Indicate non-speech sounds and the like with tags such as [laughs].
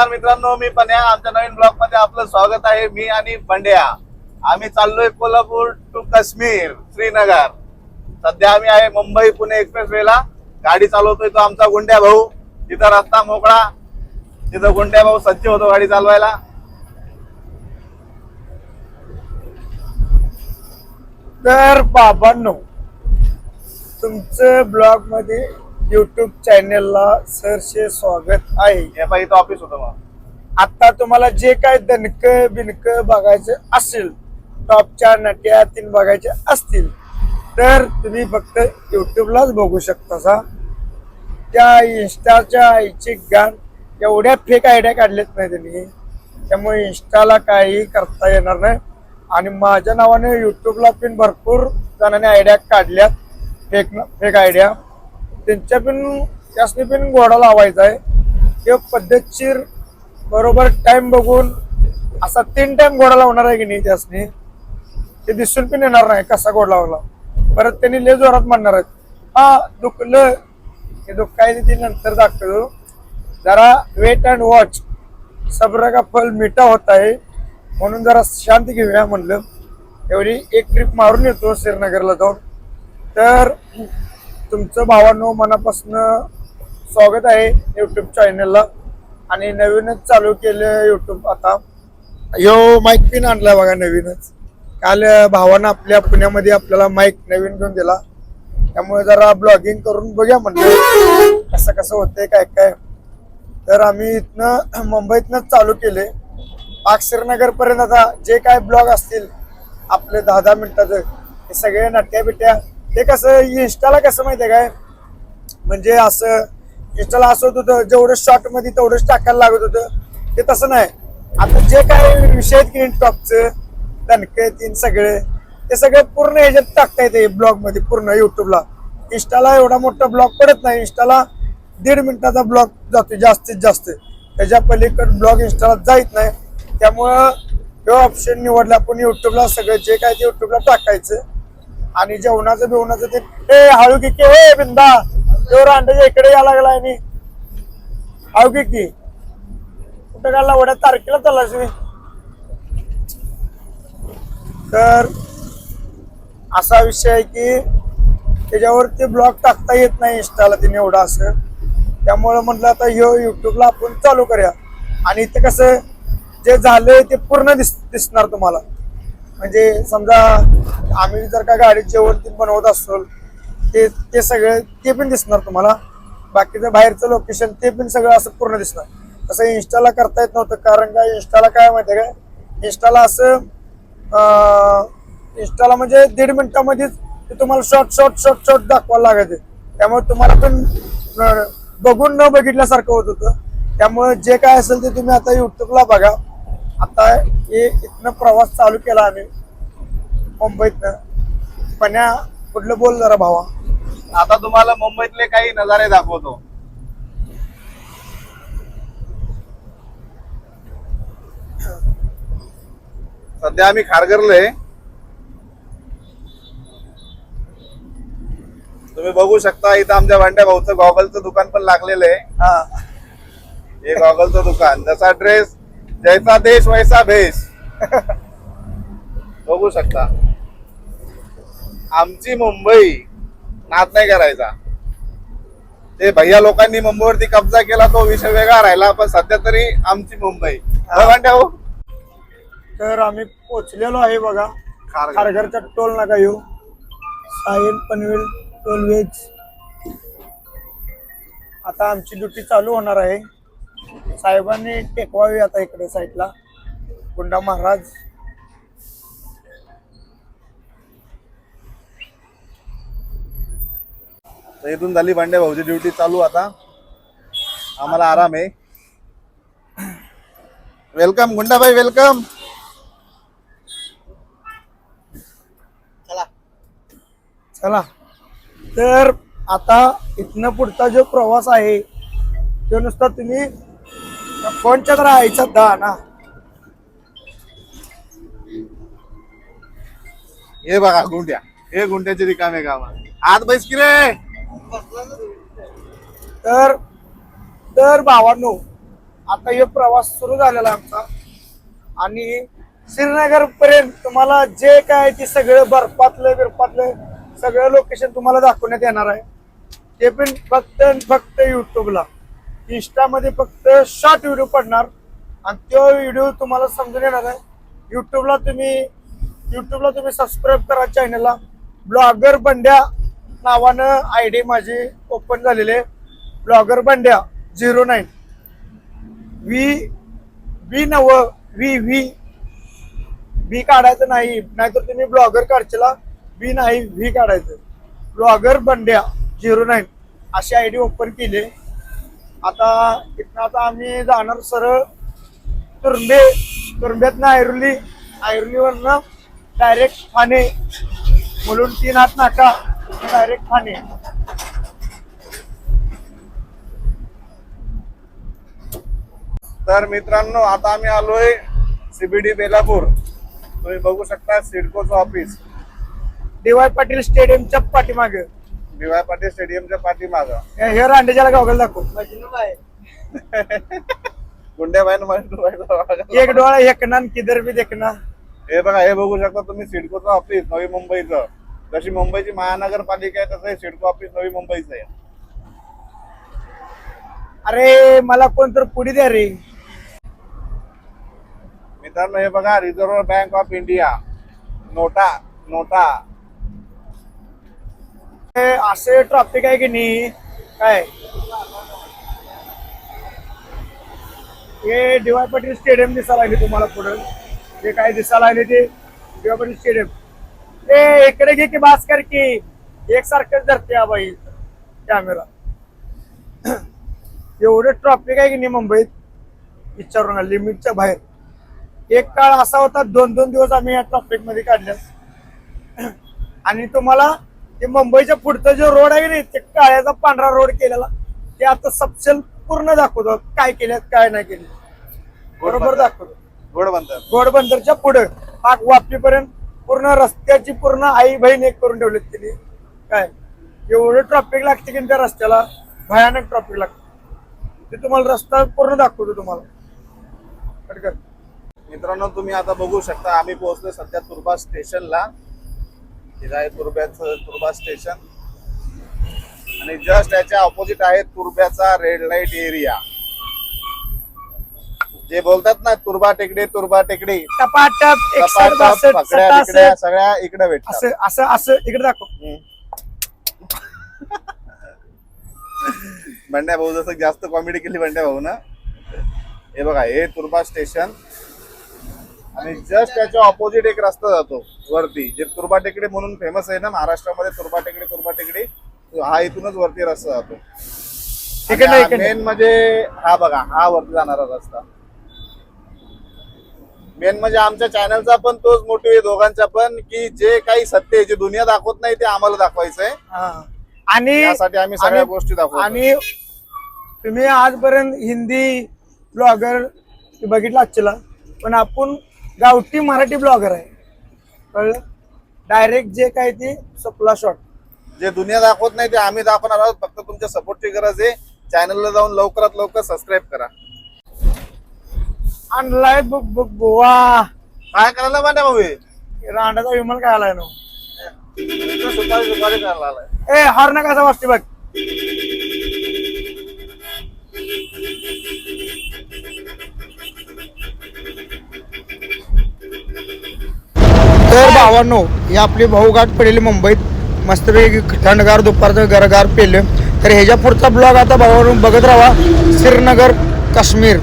नमस्कार मित्रांनो मी पण आमच्या नवीन ब्लॉगमध्ये आपलं स्वागत आहे. मी आणि बंड्या. आम्ही चाललोय कोल्हापूर टू काश्मीर श्रीनगर. सध्या आम्ही आहे मुंबई पुणे एक्सप्रेस वेला गाडी चालवतोय तो आमचा गुंड्या भाऊ. तिथं रस्ता मोकळा. तिथं गुंड्या भाऊ सज्ज होतो गाडी चालवायला. तर बाबांनो तुमचं ब्लॉगमध्ये युट्यूब चॅनेलला सरसे स्वागत आहे. हे पाहिजे इथं ऑफिस होतं मग आता तुम्हाला जे काय दणक बिनक बघायचं असेल टॉपच्या नट्या तीन बघायचे असतील तर तुम्ही फक्त युट्यूबलाच बघू शकता सा. त्या इन्स्टाच्या आईची गाण एवढ्या फेक आयडिया काढल्यात नाही त्यांनी. त्यामुळे इन्स्टाला काही करता येणार नाही. आणि माझ्या नावाने युट्यूबला पण भरपूर जणांनी आयडिया काढल्यात. फेक फेक आयडिया त्यांच्या पण त्यासनी पण घोडा लावायचा आहे. ते पद्धतशीर बरोबर टाइम बघून असा तीन टाइम घोडा लावणार आहे की नाही त्यासनी ते दिसून पण येणार नाही कसा घोडा लावला. परत त्यांनी लय जोरात म्हणणार आहेत. हा दुखलं. हे दुःख काय ते नंतर दाखवतो. जरा वेट अँड वॉच सब्र का फल मिठा होत आहे. म्हणून जरा शांत घेऊया म्हणलं. एवढी एक ट्रिप मारून येतो श्रीनगरला जाऊन. तर तुमचं भावांनो मनापासून स्वागत आहे युट्यूब चॅनलला आणि नवीनच चालू केलं युट्यूब आता. यो माईक पिन आणला बघा नवीनच. काल भावानं आपल्या पुण्यामध्ये आपल्याला माईक नवीन घेऊन दिला. त्यामुळे जरा ब्लॉगिंग करून बघूया म्हणजे कसं कसं होतंय काय काय. तर आम्ही इथनं मुंबईतनंच चालू केले पाक पर्यंत आता जे काय ब्लॉग असतील आपले दहा दहा मिनटाचं हे सगळे नट्या बिट्या ते कसं इंस्टाला कसं माहिती आहे काय? म्हणजे असं इंस्टाला असं होत होतं जेवढं शॉर्टमध्ये तेवढंच टाकायला लागत होतं. ते तसं नाही. आता जे काय विषय आहेत की टॉपचं दणके तीन सगळे ते सगळे पूर्ण ह्याच्यात टाकता येते ब्लॉगमध्ये पूर्ण युट्यूबला इंस्टाला एवढा मोठा ब्लॉग पडत नाही. इंस्टाला दीड मिनिटाचा ब्लॉग जातो जास्तीत जास्त. त्याच्या पलीकडे ब्लॉग इंस्टाला जायत नाही. त्यामुळं तो ऑप्शन निवडला आपण युट्यूबला सगळं जे काय ते युट्यूबला टाकायचं. आणि जेवणाचं बिवणाचं ते ए हळू की की ए बिंदा तो रांडाच्या इकडे यायला लागला आणि हळू की की. कुठं घालला एवढ्या तारखेला चालला मी तर असा विषय आहे की त्याच्यावर ते ब्लॉग टाकता येत नाही इंस्टाला तिने एवढं असं. त्यामुळं म्हटलं आता ह्यो युट्यूबला आपण चालू करूया. आणि इथे कसं जे झालंय ते पूर्ण दिस दिसणार तुम्हाला. म्हणजे समजा आम्ही जर का गाडीत जेवण ते बनवत असतो ते ते सगळं ते पण दिसणार तुम्हाला. बाकीचं बाहेरचं लोकेशन ते पण सगळं असं पूर्ण दिसणार. तसं इंस्टाला करता येत नव्हतं कारण काय इंस्टाला काय माहिती आहे काय इंस्टाला असं इंस्टाला म्हणजे दीड मिनिटामध्येच ते तुम्हाला शॉर्ट शॉर्ट शॉर्ट शॉर्ट दाखवायला लागायचे. त्यामुळे तुम्हाला पण बघून न बघितल्यासारखं होत होतं. त्यामुळे जे काय असेल ते तुम्ही आता युट्यूबला बघा. आता हे इथनं प्रवास चालू केला आम्ही. मुंबईतनं. पण्या कुठलं बोल जरा भावा? आता तुम्हाला मुंबईतले काही नजारे दाखवतो. सध्या आम्ही खारघरले तुम्ही बघू शकता इथं आमच्या भांड्या भाऊचं गॉगलचं दुकान पण लागलेलं आहे. हा. हे गॉगलचं दुकान. जसा ड्रेस जैसा देश वैसा भेस [laughs] बघू शकता. आमची मुंबई नाद नाही करायचा. ते भैया लोकांनी मुंबईवरती कब्जा केला तो विषय वेगळा राहिला पण सध्या तरी आमची मुंबई. हा. भांड्या भाऊ तर आम्ही पोचलेलो आहे बघा. खारघर. खारघरचा टोल नाका येऊ साहिल पनवेल टोलवेज आता आमची ड्युटी चालू होणार आहे. साहेबांनी टेकवावी आता इकडे साईडला. गुंडा महाराज. तर इथून झाली भांड्या भाऊची ड्युटी चालू आता. आम्हाला आराम आहे. Welcome Gundabai welcome. चला. तर आता इथनं पुढचा जो प्रवास आहे तो नुसता तुम्ही फोनच्या तर आईचा दहा ना हे बघा गुंड्या हे गुंड्याचे रिकामे काम आत बैस की रे? तर तर भावांनो आता हे प्रवास सुरू झालेला आमचा. आणि श्रीनगर पर्यंत तुम्हाला जे काय ते सगळं बर्फातलं बिरपातलं सगळं लोकेशन तुम्हाला दाखवण्यात येणार आहे. ते पण फक्त फक्त युट्यूबला इन्स्टामध्ये फक्त शॉर्ट व्हिडिओ पडणार आणि तो व्हिडिओ तुम्हाला समजून येणार आहे. युट्यूबला तुम्ही युट्यूबला तुम्ही सबस्क्राईब करा चॅनलला ब्लॉगर बंड्या नावानं आय डी माझी ओपन झालेली आहे. Blogger Bandya zero nine V V नव व्ही व्ही व्ही काढायचं नाही नाहीतर तुम्ही ब्लॉगर काढचेला व्ही नाही व्ही काढायचं. ब्लॉगर बंड्या झिरो नाईन अशी आय डी ओपन केली आता इथनं आता आम्ही जाणार सरळ तुरंबे तुरंब्यातनं ऐरोली. ऐरोलीवरनं डायरेक्ट ठाणे. म्हणून तीन हात नाका. डायरेक्ट ठाणे. तर मित्रांनो आता आम्ही आलोय सीबीडी बेलापूर. तुम्ही बघू शकता सिडकोचं ऑफिस डी वाय पाटील स्टेडियमच्या पाठीमागे. डीवाय पाटील स्टेडियमच्या पाठीमाग. हे रांडेच्याला गावगल दाखव. [laughs] गुंड्याबाई एक डोळा एकना किधर बी देखना हे बघा हे बघू शकता तुम्ही सिडकोचं ऑफिस नवी मुंबईचं. जशी मुंबईची महानगरपालिका आहे तसं हे सिडको ऑफिस नवी मुंबईचं आहे. अरे मला कोण तर पुढे द्या रे. मित्रांनो हे बघा रिझर्व्ह बँक ऑफ इंडिया नोटा नोटा. असे ट्रॉफिक आहे की नाही? काय? हे डीवाय पाटील स्टेडियम दिसायला लागले तुम्हाला पुढे. जे काय दिसायला लागले ते डीवाय पाटील स्टेडियम ए इकडे घे की भास्कर की. एकसारखंच धरते हा बाई. कॅमेरा एवढं ट्रॉफिक आहे की नाही मुंबईत? विचारून लिमिटच्या बाहेर. एक काळ असा होता दोन दोन दिवस आम्ही या ट्रॉफिकमध्ये काढल्या आणि तुम्हाला ते मुंबईच्या पुढचं जो रोड आहे ना ते काळ्याचा पांढरा रोड केलेला ते आता सपशेल पूर्ण दाखवतो. काय केलं काय नाही केलं बरोबर दाखवतो. बनतात घोडबंदरच्या पुढे पाक वापीपर्यंत पूर्ण रस्त्याची पूर्ण आई बहीण एक करून ठेवलेत तिने. काय? एवढं ट्रॉफिक लागते की त्या रस्त्याला? भयानक ट्रॉफिक लागते. ते तुम्हाला रस्ता पूर्ण दाखवतो तुम्हाला. मित्रांनो तुम्ही आता बघू शकता आम्ही पोहोचलोय सध्या तुर्बा स्टेशनला. आहे तुर्ब्याचं तुर्बा स्टेशन आणि जस्ट याच्या ऑपोजिट आहे तुर्ब्याचा रेड लाइट एरिया जे बोलतात ना तुर्बा टेकडी तुर्बा टेकडी. टपाटप सटासष्ट सगळ्या इकडे भेटतात. असं असं असं इकडे दाखव. बंड्या भाऊ जसं जास्त कॉमेडी केली बंड्या भाऊ ना. हे बघा हे तुर्बा स्टेशन आणि जस्ट त्याच्या ऑपोजिट एक रस्ता जातो. वरती जे तुर्बा टेकडी म्हणून फेमस आहे ना महाराष्ट्रामध्ये तुर्बा टेकडी तुर्बा टेकडी हा इथूनच वरती रस्ता जातो. मेन म्हणजे हा बघा हा वरती जाणारा रस्ता. मेन म्हणजे आमच्या चॅनलचा पण तोच मोटिव्ह आहे दोघांचा पण की जे काही सत्य आहे जे दुनिया दाखवत नाही ते आम्हाला दाखवायचंय. आणि यासाठी आम्ही सगळ्या गोष्टी दाखवतो आणि तुम्ही आजपर्यंत हिंदी ब्लॉगर बघितला आजच्याला पण आपण गावठी मराठी ब्लॉगर आहे. कळलं? डायरेक्ट जे काय ते सपला शॉट जे दुनिया दाखवत नाही ते आम्ही दाखवणार आहोत. फक्त तुमच्या सपोर्टची गरज आहे. चॅनलला जाऊन लवकरात लवकर सबस्क्राईब करा. आणलाय बुक बुक बुवा. काय करायला पाहिजे भाऊ हे? रांडाचा विमान काय आलाय ना इथं सुपारी सुपारी करायला आलाय ए हॉर्न कसा वाजते बघ. भावांनो हे आपली भाऊगाठ पडलेली मुंबईत. मस्तपैकी थंडगार दुपारचं गरगार पेलं. तर ह्याच्या पुढचा ब्लॉग आता भावांनो बघत राहा. श्रीनगर काश्मीर.